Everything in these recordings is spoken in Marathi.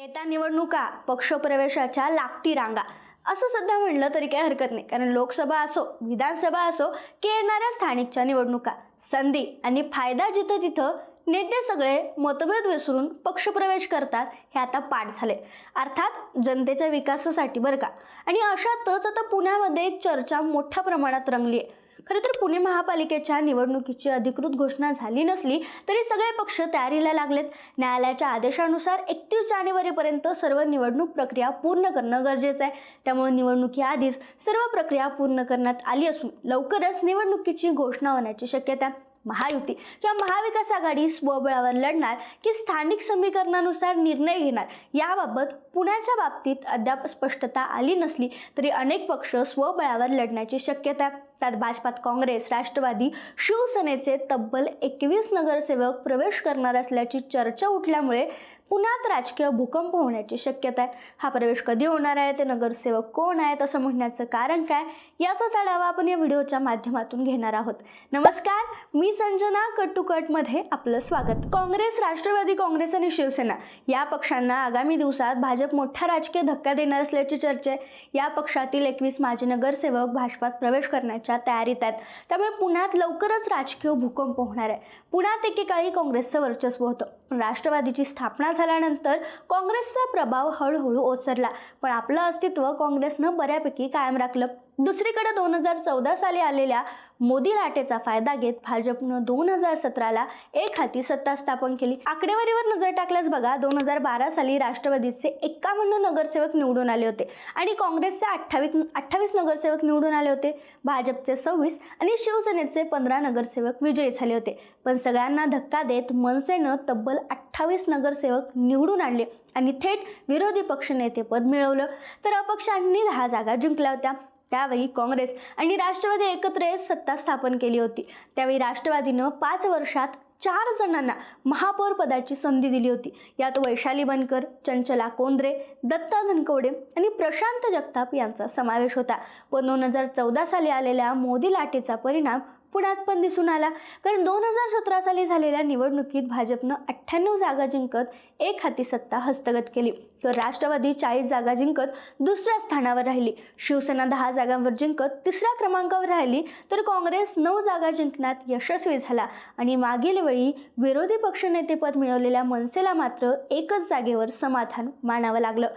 येत्या निवडणुका पक्षप्रवेशाच्या लागती रांगा. असं सध्या म्हणलं तरी काही हरकत नाही. कारण लोकसभा असो विधानसभा असो की येणाऱ्या स्थानिकच्या निवडणुका. संधी आणि फायदा जिथं तिथं नेते सगळे मतभेद विसरून पक्षप्रवेश करतात हे आता पाठ झाले अर्थात जनतेच्या विकासासाठी बरं का. आणि अशातच आता पुण्यामध्ये एक चर्चा मोठ्या प्रमाणात रंगली आहे खरं तर पुणे महापालिकेच्या निवडणुकीची अधिकृत घोषणा झाली नसली तरी सगळे पक्ष तयारीला लागलेत न्यायालयाच्या आदेशानुसार एकतीस जानेवारीपर्यंत सर्व निवडणूक प्रक्रिया पूर्ण करणं गरजेचं आहे त्यामुळे निवडणुकीआधीच सर्व प्रक्रिया पूर्ण करण्यात आली असून लवकरच निवडणुकीची घोषणा होण्याची शक्यता आहे. महायुती किंवा महाविकास आघाडी स्वबळावर लढणार की स्थानिक समीकरणानुसार निर्णय घेणार याबाबत पुण्याच्या बाबतीत अद्याप स्पष्टता आली नसली तरी अनेक पक्ष स्वबळावर लढण्याची शक्यता आहे. त्यात भाजपात काँग्रेस राष्ट्रवादी शिवसेनेचे तब्बल एकवीस नगरसेवक प्रवेश करणार असल्याची चर्चा उठल्यामुळे पुण्यात राजकीय भूकंप होण्याची शक्यता आहे. हा प्रवेश कधी होणार आहे? ते नगरसेवक कोण आहेत? असं म्हणण्याचं कारण काय? याचाच आढावा आपण या व्हिडिओच्या माध्यमातून घेणार आहोत. नमस्कार मी संजना कटुकटमध्ये आपलं स्वागत. काँग्रेस राष्ट्रवादी काँग्रेस आणि शिवसेना या पक्षांना आगामी दिवसात भाजप मोठा राजकीय धक्का देणार असल्याची चर्चा आहे. या पक्षातील एकवीस माजी नगरसेवक भाजपात प्रवेश करण्याच्या तयारीत आहेत. त्यामुळे पुण्यात लवकरच राजकीय भूकंप होणार आहे. पुण्यात एकेकाळी काँग्रेसचं वर्चस्व होतं. राष्ट्रवादीची स्थापना झाल्यानंतर काँग्रेसचा प्रभाव हळूहळू ओसरला. पण आपलं अस्तित्व काँग्रेसनं बऱ्यापैकी कायम राखलं. दुसरीकडे दोन हजार चौदा साली आलेल्या मोदी लाटेचा फायदा घेत भाजपनं दोन हजार सतराला एक हाती सत्ता स्थापन केली. आकडेवारीवर नजर टाकल्यास बघा दोन हजार बारा साली राष्ट्रवादीचे एक्कावन्न नगरसेवक निवडून आले होते आणि काँग्रेसचे अठ्ठावीस अठ्ठावीस नगरसेवक निवडून आले होते. भाजपचे सव्वीस आणि शिवसेनेचे पंधरा नगरसेवक विजयी झाले होते. पण सगळ्यांना धक्का देत मनसेनं तब्बल अठ्ठावीस नगरसेवक निवडून आणले आणि थेट विरोधी पक्षनेतेपद मिळवलं. तर अपक्षांनी दहा जागा जिंकल्या होत्या. त्यावेळी काँग्रेस आणि राष्ट्रवादी एकत्र येत सत्ता स्थापन केली होती. त्यावेळी राष्ट्रवादीनं पाच वर्षात चार जणांना महापौर पदाची संधी दिली होती. यात वैशाली बनकर चंचला कोंद्रे दत्ता धनकवडे आणि प्रशांत जगताप यांचा समावेश होता. पण दोन हजार चौदा साली आलेल्या मोदी लाटेचा परिणाम पुण्यात पण दिसून आला. कारण दोन हजार सतरा साली झालेल्या निवडणुकीत भाजपनं अठ्ठ्याण्णव जागा जिंकत एक हाती सत्ता हस्तगत केली. तर राष्ट्रवादी चाळीस जागा जिंकत दुसऱ्या स्थानावर राहिली. शिवसेना दहा जागांवर जिंकत तिसऱ्या क्रमांकावर राहिली. तर काँग्रेस नऊ जागा जिंकण्यात यशस्वी झाला. आणि मागील वेळी विरोधी पक्षनेतेपद मिळवलेल्या मनसेला मात्र एकच जागेवर समाधान मानावं लागलं.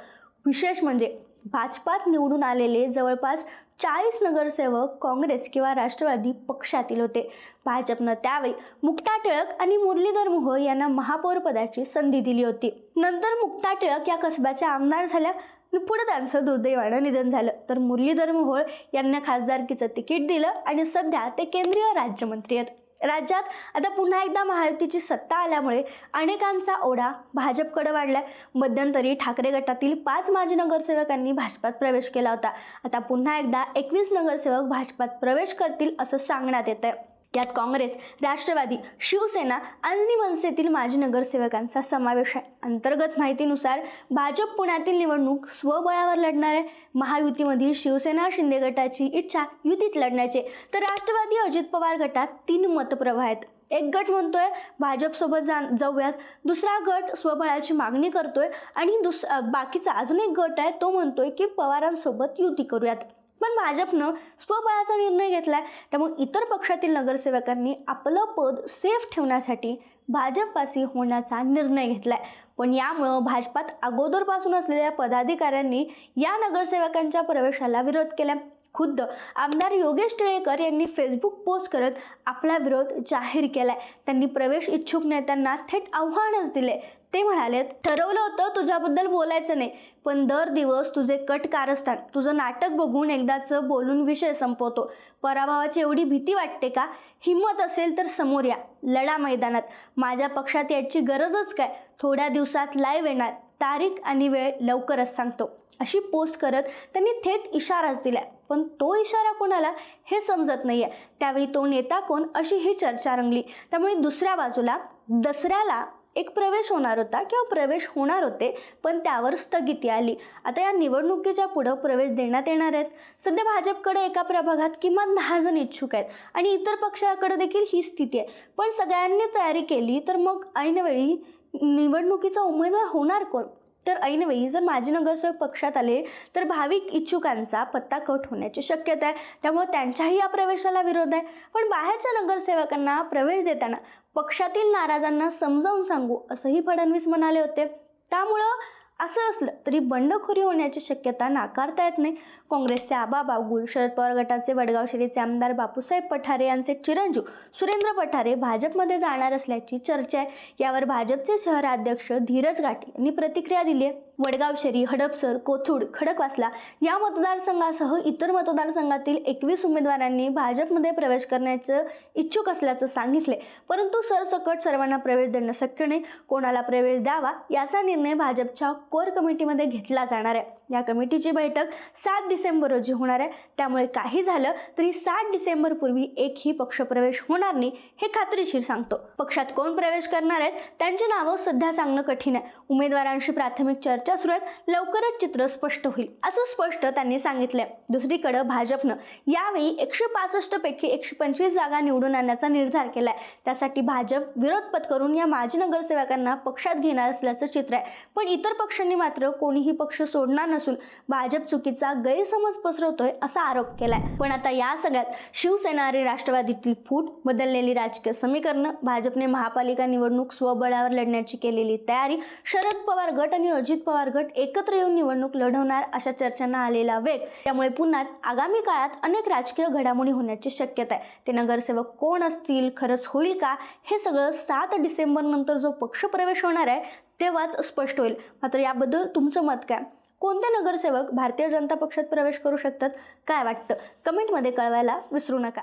विशेष म्हणजे भाजपात निवडून आलेले जवळपास चाळीस नगरसेवक काँग्रेस किंवा राष्ट्रवादी पक्षातील होते. भाजपनं त्यावेळी मुक्ता टिळक आणि मुरलीधर मोहोळ यांना महापौरपदाची संधी दिली होती. नंतर मुक्ता टिळक या कसब्याच्या आमदार झाल्या पुढे त्यांचं दुर्दैवानं निधन झालं. तर मुरलीधर मोहोळ यांना खासदारकीचं तिकीट दिलं आणि सध्या ते केंद्रीय राज्यमंत्री आहेत. राज्यात आता पुन्हा एकदा महायुतीची सत्ता आल्यामुळे अनेकांचा ओढा भाजपकडे वाढलाय. मध्यंतरी ठाकरे गटातील पाच माजी नगरसेवकांनी भाजपात प्रवेश केला होता. आता पुन्हा एकदा एकवीस नगरसेवक भाजपात प्रवेश करतील असं सांगण्यात येतं आहे यात काँग्रेस राष्ट्रवादी शिवसेना आणि मनसेतील माजी नगरसेवकांचा समावेश आहे. अंतर्गत माहितीनुसार भाजप पुण्यातील निवडणूक स्वबळावर लढणार आहे. महायुतीमधील शिवसेना शिंदे गटाची इच्छा युतीत लढण्याची तर राष्ट्रवादी अजित पवार गटात तीन मतप्रवाह आहेत. एक गट म्हणतोय भाजपसोबत जा जाऊयात. दुसरा गट स्वबळाची मागणी करतोय. आणि दुस बाकीचा अजून एक गट आहे तो म्हणतोय की पवारांसोबत युती करूयात. पण भाजपनं स्वबळाचा निर्णय घेतलाय. त्यामुळे इतर पक्षातील नगरसेवकांनी आपलं पद सेफ ठेवण्यासाठी भाजपवासी होण्याचा निर्णय घेतला आहे पण यामुळं भाजपात अगोदरपासून असलेल्या पदाधिकाऱ्यांनी या नगरसेवकांच्या प्रवेशाला विरोध केला खुद्द आमदार योगेश टिळेकर यांनी फेसबुक पोस्ट करत आपला विरोध जाहीर केलाय. त्यांनी प्रवेश इच्छुक नेत्यांना थेट आव्हानच दिले ते म्हणाले ठरवलं होतं तुझ्याबद्दल बोलायचं नाही पण दर दिवस तुझे कट कारस्थान तुझं नाटक बघून एकदाचं बोलून विषय संपवतो. पराभवाची एवढी भीती वाटते का? हिंमत असेल तर समोर या. लढा मैदानात. माझ्या पक्षात याची गरजच काय? थोड्या दिवसात लाईव्ह येणार. तारीख आणि वेळ लवकरच सांगतो. अशी पोस्ट करत त्यांनी थेट इशाराच दिला. पण तो इशारा कोणाला हे समजत नाही आहे त्यावेळी तो नेता कोण अशी ही चर्चा रंगली. त्यामुळे दुसऱ्या बाजूला दसऱ्याला एक प्रवेश होणार होता किंवा प्रवेश होणार होते पण त्यावर स्थगिती आली. आता या निवडणुकीच्या पुढं प्रवेश देण्यात येणार आहेत. सध्या भाजपकडे एका प्रभागात किमान दहा जण इच्छुक आहेत आणि इतर पक्षाकडे देखील ही स्थिती आहे. पण सगळ्यांनी तयारी केली तर मग ऐनवेळी निवडणुकीचा उमेदवार होणार कोण? तर ऐनवेळी जर माजी नगरसेवक पक्षात आले तर भाविक इच्छुकांचा पत्ता कट होण्याची शक्यता आहे. त्यामुळे त्यांच्याही या प्रवेशाला विरोध आहे. पण बाहेरच्या नगरसेवकांना प्रवेश देताना पक्षातील नाराजांना समजावून सांगू असंही फडणवीस म्हणाले होते. त्यामुळं असं असलं तरी बंडखोरी होण्याची शक्यता नाकारता येत नाही. काँग्रेसचे आबा बागुल शरद पवार गटाचे वडगावशरीचे आमदार बापूसाहेब पठारे यांचे चिरंजीव सुरेंद्र पठारे भाजपमध्ये जाणार असल्याची चर्चा आहे. यावर भाजपचे शहराध्यक्ष धीरज घाटे यांनी प्रतिक्रिया दिली आहे. वडगाव हडपसर कोथुड खडकवासला या मतदारसंघासह इतर मतदारसंघातील एकवीस उमेदवारांनी भाजपमध्ये प्रवेश करण्याचं इच्छुक असल्याचं सांगितले परंतु सरसकट सर्वांना प्रवेश देणं शक्य नाही. कोणाला प्रवेश द्यावा याचा निर्णय भाजपच्या कोर कमिटीमध्ये घेतला जाणार आहे. या कमिटीची बैठक सात डिसेंबर रोजी होणार आहे. त्यामुळे काही झालं तरी सात डिसेंबरपूर्वी एकही पक्षप्रवेश होणार नाही हे खात्रीशीर सांगतो. पक्षात कोण प्रवेश करणार आहेत त्यांची नावं सध्या सांगणं कठीण आहे. उमेदवारांशी प्राथमिक चर्चा सुरू आहेत. लवकरच चित्र स्पष्ट होईल असं स्पष्ट त्यांनी सांगितलंय. दुसरीकडं भाजपनं यावेळी एकशे पासष्ट पैकी एकशे पंचवीस जागा निवडून आणण्याचा निर्धार केलाय. त्यासाठी भाजप विरोध पत्करून या माजी नगरसेवकांना पक्षात घेणार असल्याचं चित्र आहे. पण इतर पक्ष पक्षांनी मात्र कोणीही पक्ष सोडणार नसून भाजप चुकीचा गैरसमज पसरवतोय असा आरोप केलाय. पण आता या सगळ्यात शिवसेना आणि राष्ट्रवादीतील फूट बदललेली राजकीय समीकरणं भाजपने महापालिका निवडणूक स्वबळावर लढण्याची केलेली तयारी शरद पवार गट आणि अजित पवार गट एकत्र येऊन निवडणूक लढवणार अशा चर्चांना आलेला वेग त्यामुळे पुन्हा आगामी काळात अनेक राजकीय घडामोडी होण्याची शक्यता आहे. ते नगरसेवक कोण असतील खरंच होईल का हे सगळं सात डिसेंबर नंतर जो पक्षप्रवेश होणार आहे तेव्हाच स्पष्ट होईल. मात्र याबद्दल तुमचं मत काय? कोणते नगरसेवक भारतीय जनता पक्षात प्रवेश करू शकतात? काय वाटतं? कमेंटमध्ये कळवायला विसरू नका.